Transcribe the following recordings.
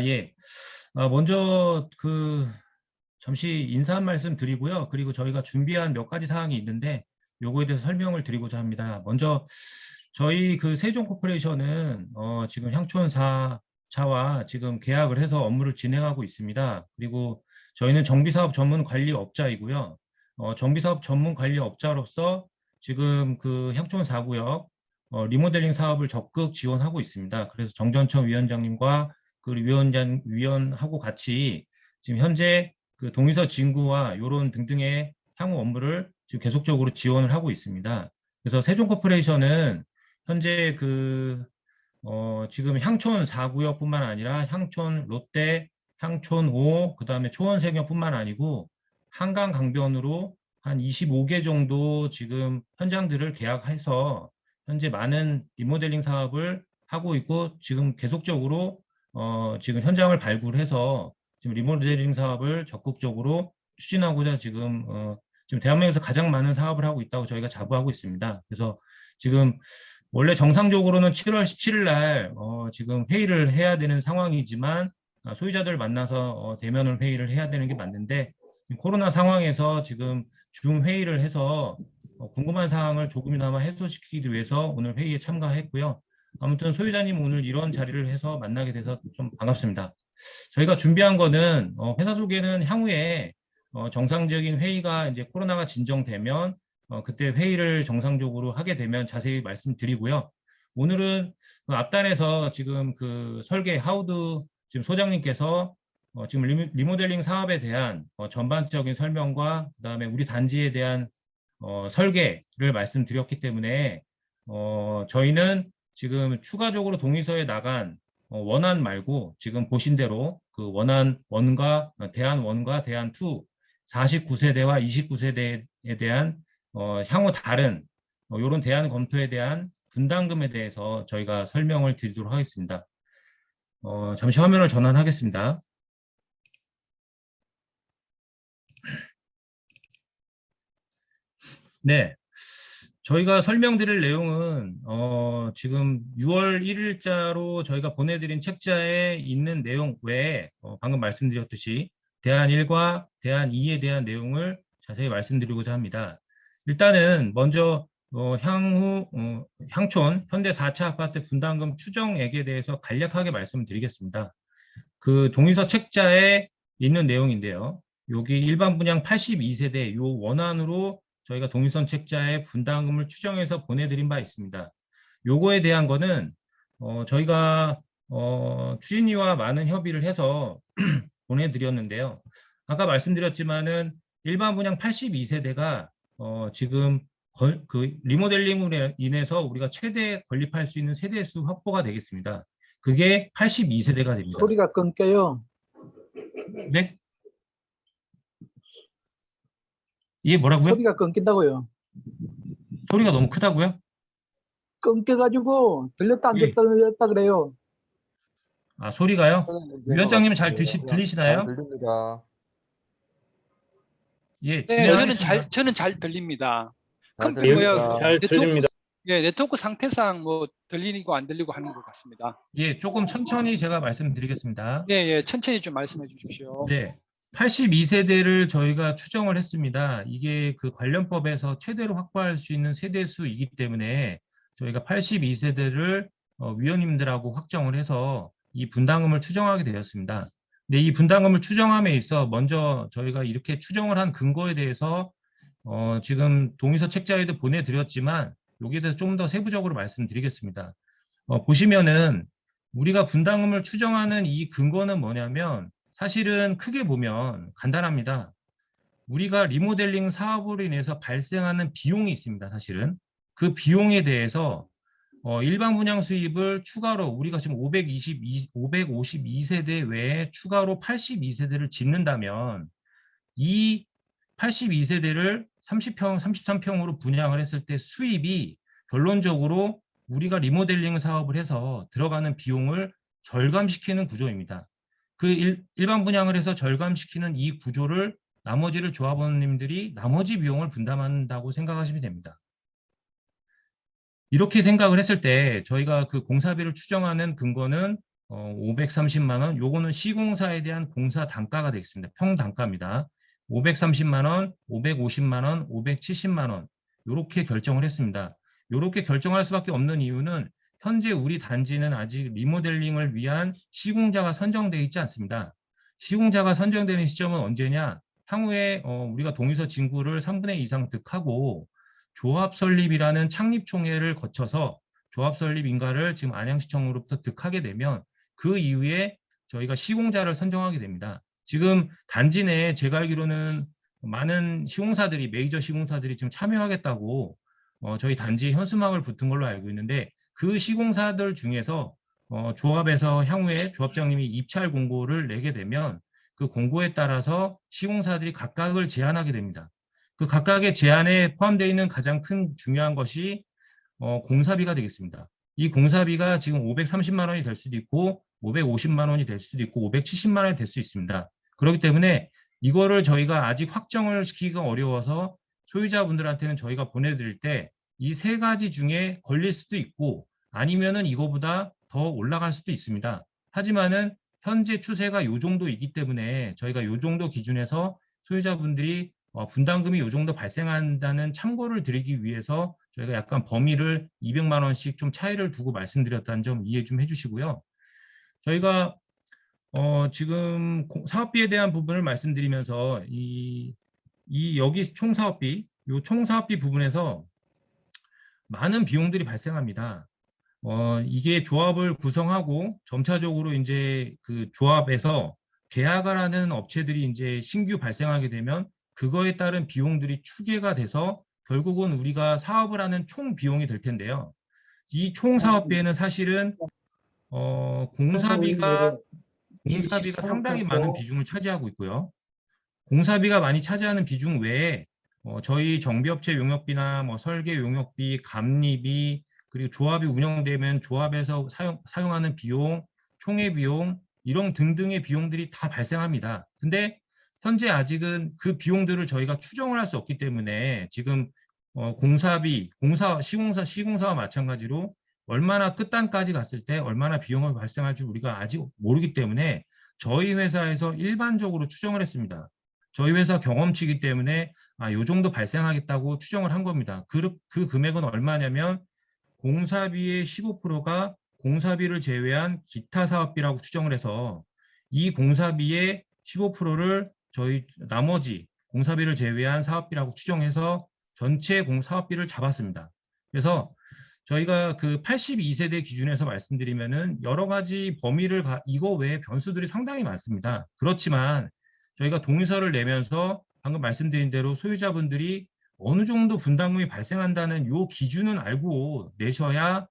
아, 예. 아, 먼저 그 잠시 인사 한 말씀 드리고요. 그리고 저희가 준비한 몇 가지 사항이 있는데 요거에 대해서 설명을 드리고자 합니다. 먼저 저희 그 세종 코퍼레이션은 어, 지금 향촌 4차와 지금 계약을 해서 업무를 진행하고 있습니다. 그리고 저희는 정비사업 전문 관리업자이고요. 어, 정비사업 전문 관리업자로서 지금 그 향촌 4구역 어, 리모델링 사업을 적극 지원하고 있습니다. 그래서 정전청 위원장님과 그 위원장 위원하고 같이 지금 현재 그 동의서 진구와 요런 등등의 향후 업무를 지금 계속적으로 지원을 하고 있습니다. 그래서 세종 코퍼레이션은 현재 그 어, 지금 향촌 4구역뿐만 아니라 향촌 롯데, 향촌 5, 그 다음에 초원세경뿐만 아니고 한강 강변으로 한 25개 정도 지금 현장들을 계약해서 현재 많은 리모델링 사업을 하고 있고 지금 계속적으로 어, 지금 현장을 발굴해서 지금 리모델링 사업을 적극적으로 추진하고자 지금 어, 지금 대한민국에서 가장 많은 사업을 하고 있다고 저희가 자부하고 있습니다. 그래서 지금 원래 정상적으로는 7월 17일 날 어, 지금 회의를 해야 되는 상황이지만 아, 소유자들 만나서 어, 대면을 회의를 해야 되는 게 맞는데 코로나 상황에서 지금 중 회의를 해서 어, 궁금한 사항을 조금이나마 해소시키기 위해서 오늘 회의에 참가했고요. 아무튼 소유자님 오늘 이런 자리를 해서 만나게 돼서 좀 반갑습니다. 저희가 준비한 거는 어, 회사 소개는 향후에 어, 정상적인 회의가 이제 코로나가 진정되면 어, 그때 회의를 정상적으로 하게 되면 자세히 말씀드리고요. 오늘은 그 앞단에서 지금 그 설계 하우드 지금 소장님께서 어, 지금 리모- 리모델링 사업에 대한 어, 전반적인 설명과 그다음에 우리 단지에 대한 어, 설계를 말씀드렸기 때문에 어, 저희는 지금 추가적으로 동의서에 나간 어, 원안 말고 지금 보신 대로 그 원안 원과 어, 대안 원과 대안 2 49세대와 29세대에 대한 어, 향후 다른 어, 이런 대안 검토에 대한 분담금에 대해서 저희가 설명을 드리도록 하겠습니다. 어, 잠시 화면을 전환하겠습니다. 네. 저희가 설명드릴 내용은 어, 지금 6월 1일자로 저희가 보내드린 책자에 있는 내용 외에 어, 방금 말씀드렸듯이 대안 1과 대안 2에 대한 내용을 자세히 말씀드리고자 합니다. 일단은 먼저 어, 향후 어, 향촌 현대 4차 아파트 분담금 추정액에 대해서 간략하게 말씀드리겠습니다. 그 동의서 책자에 있는 내용인데요. 여기 일반 분양 82세대 요 원안으로 저희가 동의선 책자에 분담금을 추정해서 보내드린 바 있습니다. 요거에 대한 거는 어, 저희가 어, 추진위와 많은 협의를 해서 보내드렸는데요. 아까 말씀드렸지만은 일반 분양 82세대가 어, 지금 걸- 그 리모델링으로 인해서 우리가 최대 건립할 수 있는 세대 수 확보가 되겠습니다. 그게 82세대가 됩니다. 소리가 끊겨요. 네? 이게 뭐라고요? 소리가 끊긴다고요. 소리가 너무 크다고요? 끊겨가지고 들렸다 안 예. 들렸다 들렸다 그래요. 아, 소리가요? 위원장님은 잘 드시- 들리시나요? 잘 들립니다. 예, 네. 저는 잘 저는 잘 들립니다. 잘 컴퓨터요. 들립니다. 잘 네트워크- 들립니다. 예, 네트워크 상태상 뭐 들리고 안 들리고 하는 것 같습니다. 예, 조금 천천히 제가 말씀드리겠습니다. 예, 예, 천천히 좀 말씀해 주십시오. 네. 82세대를 저희가 추정을 했습니다. 이게 그 관련법에서 최대로 확보할 수 있는 세대수이기 때문에 저희가 82세대를 어, 위원님들하고 확정을 해서 이 분담금을 추정하게 되었습니다. 근데 이 분담금을 추정함에 있어 먼저 저희가 이렇게 추정을 한 근거에 대해서 어, 지금 동의서 책자에도 보내드렸지만 여기에 대해서 좀 더 세부적으로 말씀드리겠습니다. 어, 보시면은 우리가 분담금을 추정하는 이 근거는 뭐냐면 사실은 크게 보면 간단합니다. 우리가 리모델링 사업으로 인해서 발생하는 비용이 있습니다. 사실은 그 비용에 대해서 어, 일반 분양 수입을 추가로 우리가 지금 522, 552세대 외에 추가로 82세대를 짓는다면 이 82세대를 30평, 33평으로 분양을 했을 때 수입이 결론적으로 우리가 리모델링 사업을 해서 들어가는 비용을 절감시키는 구조입니다. 그 일, 일반 분양을 해서 절감시키는 이 구조를 나머지를 조합원님들이 나머지 비용을 분담한다고 생각하시면 됩니다. 이렇게 생각을 했을 때 저희가 그 공사비를 추정하는 근거는 어, 530만 원. 요거는 시공사에 대한 공사 단가가 되겠습니다. 평단가입니다. 530만 원, 550만 원, 570만 원. 요렇게 결정을 했습니다. 요렇게 결정할 수밖에 없는 이유는 현재 우리 단지는 아직 리모델링을 위한 시공자가 선정되어 있지 않습니다. 시공자가 선정되는 시점은 언제냐? 향후에 어, 우리가 동의서 진구를 3분의 2 이상 득하고 조합 설립이라는 창립 총회를 거쳐서 조합 설립 인가를 지금 안양시청으로부터 득하게 되면 그 이후에 저희가 시공자를 선정하게 됩니다. 지금 단지 내에 제가 알기로는 많은 시공사들이 메이저 시공사들이 지금 참여하겠다고 어, 저희 단지 현수막을 붙은 걸로 알고 있는데 그 시공사들 중에서 어, 조합에서 향후에 조합장님이 입찰 공고를 내게 되면 그 공고에 따라서 시공사들이 각각을 제안하게 됩니다. 그 각각의 제안에 포함되어 있는 가장 큰 중요한 것이 어, 공사비가 되겠습니다. 이 공사비가 지금 530만 원이 될 수도 있고 550만 원이 될 수도 있고 570만 원이 될 수 있습니다. 그렇기 때문에 이거를 저희가 아직 확정을 시키기가 어려워서 소유자분들한테는 저희가 보내드릴 때 이 세 가지 중에 걸릴 수도 있고 아니면은 이거보다 더 올라갈 수도 있습니다. 하지만은 현재 추세가 요 정도이기 때문에 저희가 요 정도 기준에서 소유자분들이 어, 분담금이 요 정도 발생한다는 참고를 드리기 위해서 저희가 약간 범위를 200만 원씩 좀 차이를 두고 말씀드렸다는 점 이해 좀 해주시고요. 저희가 어, 지금 공- 사업비에 대한 부분을 말씀드리면서 이, 이 여기 총사업비, 요 총사업비 부분에서 많은 비용들이 발생합니다. 어, 이게 조합을 구성하고 점차적으로 이제 그 조합에서 계약을 하는 업체들이 이제 신규 발생하게 되면 그거에 따른 비용들이 추계가 돼서 결국은 우리가 사업을 하는 총 비용이 될 텐데요. 이 총 사업비에는 사실은 어, 공사비가 공사비가 상당히 많은 비중을 차지하고 있고요. 공사비가 많이 차지하는 비중 외에 어, 저희 정비업체 용역비나 뭐 설계 용역비, 감리비, 그리고 조합이 운영되면 조합에서 사용, 사용하는 비용, 총회 비용, 이런 등등의 비용들이 다 발생합니다. 근데 현재 아직은 그 비용들을 저희가 추정을 할 수 없기 때문에 지금 어, 공사비, 공사, 시공사, 시공사와 마찬가지로 얼마나 끝단까지 갔을 때 얼마나 비용을 발생할지 우리가 아직 모르기 때문에 저희 회사에서 일반적으로 추정을 했습니다. 저희 회사 경험치이기 때문에 아, 요 정도 발생하겠다고 추정을 한 겁니다. 그, 그 금액은 얼마냐면 공사비의 15%가 공사비를 제외한 기타 사업비라고 추정을 해서 이 공사비의 15%를 저희 나머지 공사비를 제외한 사업비라고 추정해서 전체 공 사업비를 잡았습니다. 그래서 저희가 그 82세대 기준에서 말씀드리면은 여러 가지 범위를 가, 이거 외에 변수들이 상당히 많습니다. 그렇지만 저희가 동의서를 내면서 방금 말씀드린 대로 소유자분들이 어느 정도 분담금이 발생한다는 요 기준은 알고 내셔야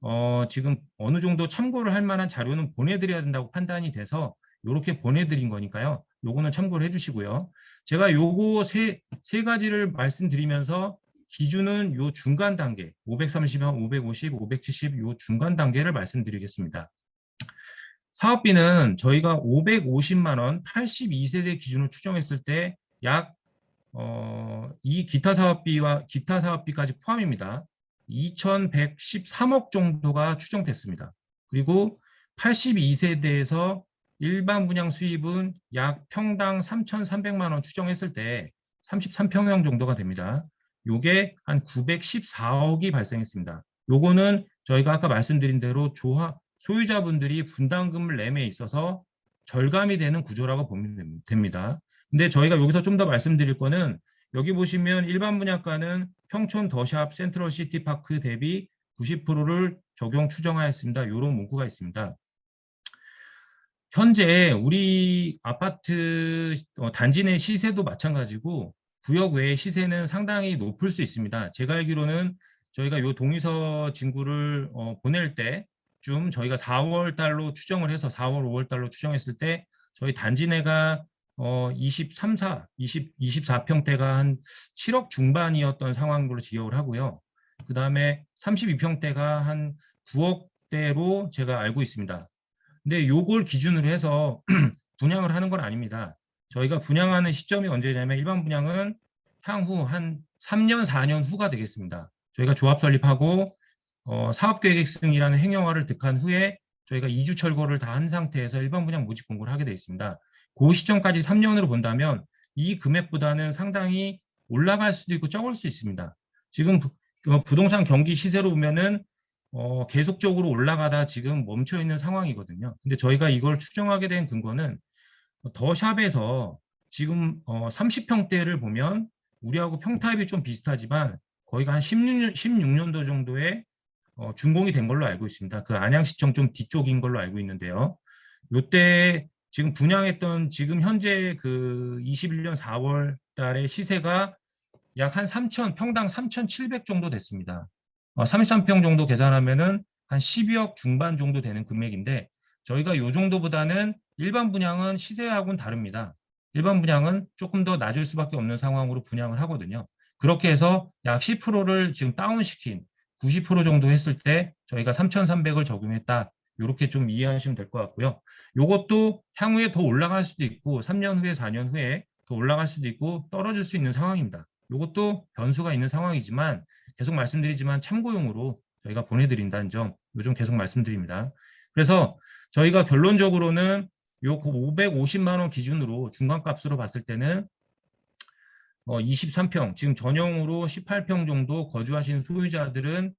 어, 지금 어느 정도 참고를 할 만한 자료는 보내드려야 된다고 판단이 돼서 이렇게 보내드린 거니까요. 요거는 참고를 해주시고요. 제가 요거 세, 세 가지를 말씀드리면서 기준은 요 중간 단계 530원, 550, 570 요 중간 단계를 말씀드리겠습니다. 사업비는 저희가 550만 원 82세대 기준으로 추정했을 때 약 어, 이 기타 사업비와 기타 사업비까지 포함입니다. 2,113억 정도가 추정됐습니다. 그리고 82세대에서 일반 분양 수입은 약 평당 3,300만 원 추정했을 때 33평형 정도가 됩니다. 요게 한 914억이 발생했습니다. 요거는 저희가 아까 말씀드린 대로 조합 소유자분들이 분담금을 내에 있어서 절감이 되는 구조라고 보면 됩니다. 근데 저희가 여기서 좀 더 말씀드릴 거는 여기 보시면 일반 분양가는 평촌 더샵 센트럴 시티파크 대비 90%를 적용 추정하였습니다. 이런 문구가 있습니다. 현재 우리 아파트 어, 단지 내 시세도 마찬가지고 구역 외의 시세는 상당히 높을 수 있습니다. 제가 알기로는 저희가 요 동의서 진구를 어, 보낼 때쯤 저희가 4월 달로 추정을 해서 4월, 5월 달로 추정했을 때 저희 단지 내가 어, 23, 4, 20, 24평대가 한 7억 중반이었던 상황으로 기억을 하고요. 그 다음에 32평대가 한 9억대로 제가 알고 있습니다. 근데 요걸 기준으로 해서 분양을 하는 건 아닙니다. 저희가 분양하는 시점이 언제냐면 일반 분양은 향후 한 3년, 4년 후가 되겠습니다. 저희가 조합 설립하고 어, 사업계획 승이라는 행정화를 득한 후에 저희가 2주 철거를 다 한 상태에서 일반 분양 모집 공고를 하게 되어 있습니다. 그 시점까지 3년으로 본다면 이 금액보다는 상당히 올라갈 수도 있고 적을 수 있습니다. 지금 부, 어, 부동산 경기 시세로 보면은 어, 계속적으로 올라가다 지금 멈춰 있는 상황이거든요. 근데 저희가 이걸 추정하게 된 근거는 더 샵에서 지금 어, 30평대를 보면 우리하고 평타입이 좀 비슷하지만 거의가 한 16년, 16년도 정도에 어, 준공이 된 걸로 알고 있습니다. 그 안양시청 좀 뒤쪽인 걸로 알고 있는데요. 요때 지금 분양했던 지금 현재 그 21년 4월 달에 시세가 약 한 3천, 평당 3,700 정도 됐습니다. 어, 33평 정도 계산하면은 한 12억 중반 정도 되는 금액인데 저희가 요 정도보다는 일반 분양은 시세하고는 다릅니다. 일반 분양은 조금 더 낮을 수밖에 없는 상황으로 분양을 하거든요. 그렇게 해서 약 10%를 지금 다운시킨 90% 정도 했을 때 저희가 3,300을 적용했다. 이렇게 좀 이해하시면 될 것 같고요. 요것도 향후에 더 올라갈 수도 있고 3년 후에 4년 후에 더 올라갈 수도 있고 떨어질 수 있는 상황입니다. 요것도 변수가 있는 상황이지만 계속 말씀드리지만 참고용으로 저희가 보내드린다는 점 요즘 계속 말씀드립니다. 그래서 저희가 결론적으로는 요 550만 원 기준으로 중간값으로 봤을 때는 어 23평 지금 전용으로 18평 정도 거주하시는 소유자들은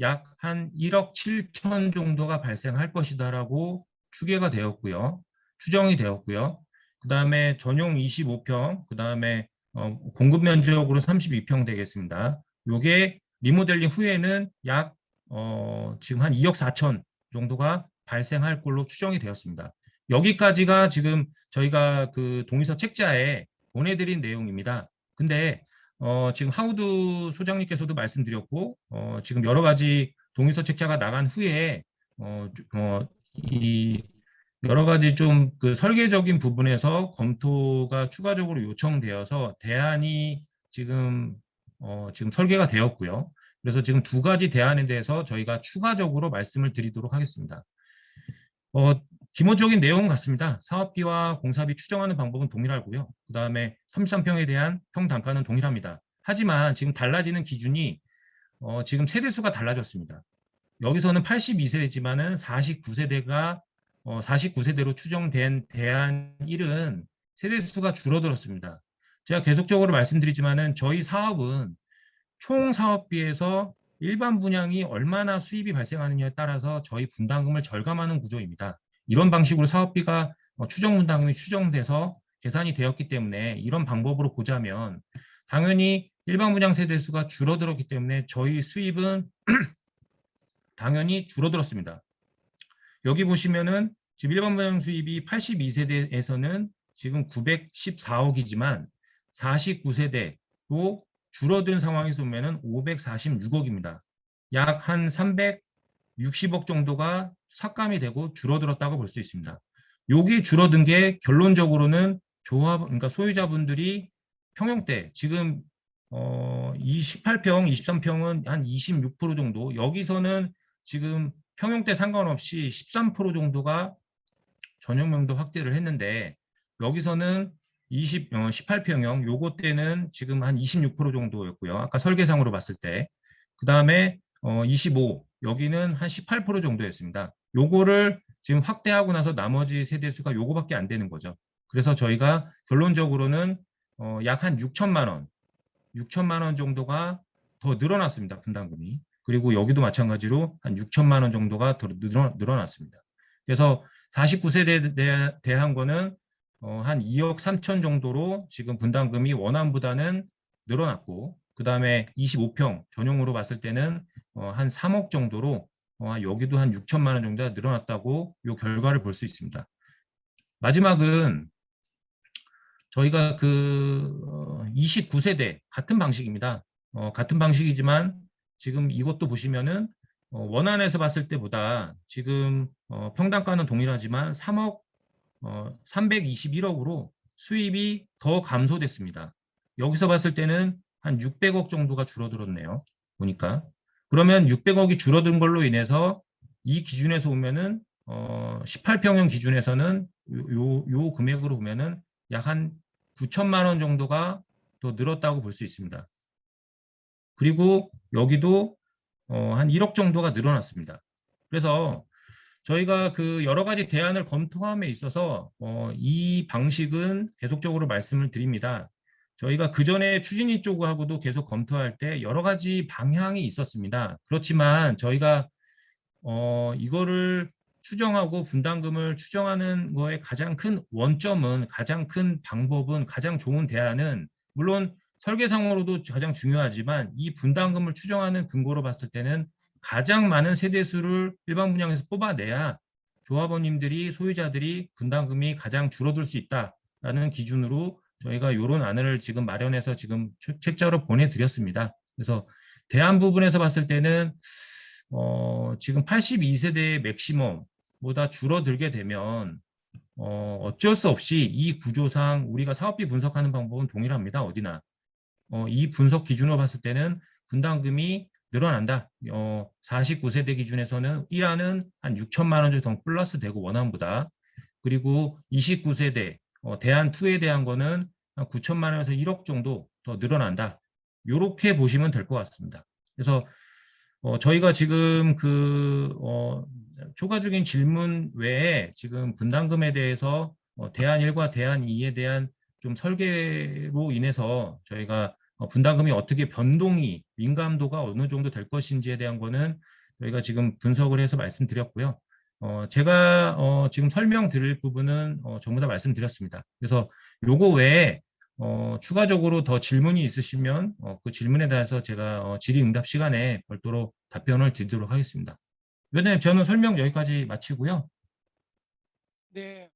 약 한 1억 7천 정도가 발생할 것이다라고 추계가 되었고요. 추정이 되었고요. 그 다음에 전용 25평, 그 다음에 어, 공급 면적으로 32평 되겠습니다. 요게 리모델링 후에는 약 어, 지금 한 2억 4천 정도가 발생할 걸로 추정이 되었습니다. 여기까지가 지금 저희가 그 동의서 책자에 보내드린 내용입니다. 근데 어, 지금 하우드 소장님께서도 말씀드렸고 어, 지금 여러 가지 동의서 책자가 나간 후에 어, 어, 이 여러 가지 좀 그 설계적인 부분에서 검토가 추가적으로 요청되어서 대안이 지금 어, 지금 설계가 되었고요. 그래서 지금 두 가지 대안에 대해서 저희가 추가적으로 말씀을 드리도록 하겠습니다. 어, 기본적인 내용은 같습니다. 사업비와 공사비 추정하는 방법은 동일하고요. 그 다음에 33평에 대한 평 단가는 동일합니다. 하지만 지금 달라지는 기준이 어, 지금 세대수가 달라졌습니다. 여기서는 82세대지만은 49세대가 어, 49세대로 추정된 대안 1은 세대 수가 줄어들었습니다. 제가 계속적으로 말씀드리지만은 저희 사업은 총 사업비에서 일반 분양이 얼마나 수입이 발생하느냐에 따라서 저희 분담금을 절감하는 구조입니다. 이런 방식으로 사업비가 어, 추정 분담금이 추정돼서 계산이 되었기 때문에 이런 방법으로 보자면 당연히 일반 분양 세대 수가 줄어들었기 때문에 저희 수입은 당연히 줄어들었습니다. 여기 보시면은 지금 일반 분양 수입이 82세대에서는 지금 914억이지만 49세대로 줄어든 상황에서 보면은 546억입니다. 약 한 360억 정도가 삭감이 되고 줄어들었다고 볼 수 있습니다. 여기 줄어든 게 결론적으로는 조합, 그러니까 소유자분들이 평형대 지금 어, 28평, 23평은 한 26% 정도, 여기서는 지금 평형대 상관없이 13% 정도가 전용명도 확대를 했는데 여기서는 20, 어, 18평형 요거 때는 지금 한 26% 정도였고요. 아까 설계상으로 봤을 때. 그 다음에 어, 25 여기는 한 18% 정도였습니다. 요거를 지금 확대하고 나서 나머지 세대수가 요거밖에 안 되는 거죠. 그래서 저희가 결론적으로는 어, 약 한 6천만 원, 6천만 원 정도가 더 늘어났습니다. 분담금이. 그리고 여기도 마찬가지로 한 6천만 원 정도가 늘어났습니다. 그래서 49세대에 대한 거는 어, 한 2억 3천 정도로 지금 분담금이 원안보다는 늘어났고 그 다음에 25평 전용으로 봤을 때는 어, 한 3억 정도로 어, 여기도 한 6천만 원 정도가 늘어났다고 이 결과를 볼 수 있습니다. 마지막은 저희가 그 어, 29세대 같은 방식입니다. 어, 같은 방식이지만 지금 이것도 보시면은 어, 원안에서 봤을 때보다 지금 어, 평당가는 동일하지만 3억 어, 321억으로 수입이 더 감소됐습니다. 여기서 봤을 때는 한 600억 정도가 줄어들었네요. 보니까. 그러면 600억이 줄어든 걸로 인해서 이 기준에서 보면은 어, 18평형 기준에서는 요, 요 금액으로 보면은 약 한 9천만 원 정도가 더 늘었다고 볼 수 있습니다. 그리고 여기도 어, 한 1억 정도가 늘어났습니다. 그래서 저희가 그 여러 가지 대안을 검토함에 있어서 어, 이 방식은 계속적으로 말씀을 드립니다. 저희가 그 전에 추진위 쪽하고도 계속 검토할 때 여러 가지 방향이 있었습니다. 그렇지만 저희가 어, 이거를 추정하고 분담금을 추정하는 거의 가장 큰 원점은 가장 큰 방법은 가장 좋은 대안은 물론 설계상으로도 가장 중요하지만 이 분담금을 추정하는 근거로 봤을 때는 가장 많은 세대수를 일반 분양에서 뽑아내야 조합원님들이 소유자들이 분담금이 가장 줄어들 수 있다라는 기준으로 저희가 이런 안을 지금 마련해서 지금 책- 책자로 보내드렸습니다. 그래서 대안 부분에서 봤을 때는 어, 지금 82세대의 맥시멈보다 줄어들게 되면 어, 어쩔 수 없이 이 구조상 우리가 사업비 분석하는 방법은 동일합니다. 어디나. 어, 이 분석 기준으로 봤을 때는 분담금이 늘어난다. 어, 49세대 기준에서는 1화는 한 6천만 원 정도 더 플러스 되고 원안보다. 그리고 29세대 어, 대안2에 대한 거는 한 9천만 원에서 1억 정도 더 늘어난다. 요렇게 보시면 될 것 같습니다. 그래서 어, 저희가 지금 그 어, 초과적인 질문 외에 지금 분담금에 대해서 어, 대안 1과 대안 2에 대한 좀 설계로 인해서 저희가 어, 분담금이 어떻게 변동이 민감도가 어느 정도 될 것인지에 대한 거는 저희가 지금 분석을 해서 말씀드렸고요. 어, 제가 어, 지금 설명드릴 부분은 어, 전부 다 말씀드렸습니다. 그래서 요거 외에 어, 추가적으로 더 질문이 있으시면 어, 그 질문에 대해서 제가 어, 질의응답 시간에 별도로 답변을 드리도록 하겠습니다. 위원장님, 저는 설명 여기까지 마치고요. 네.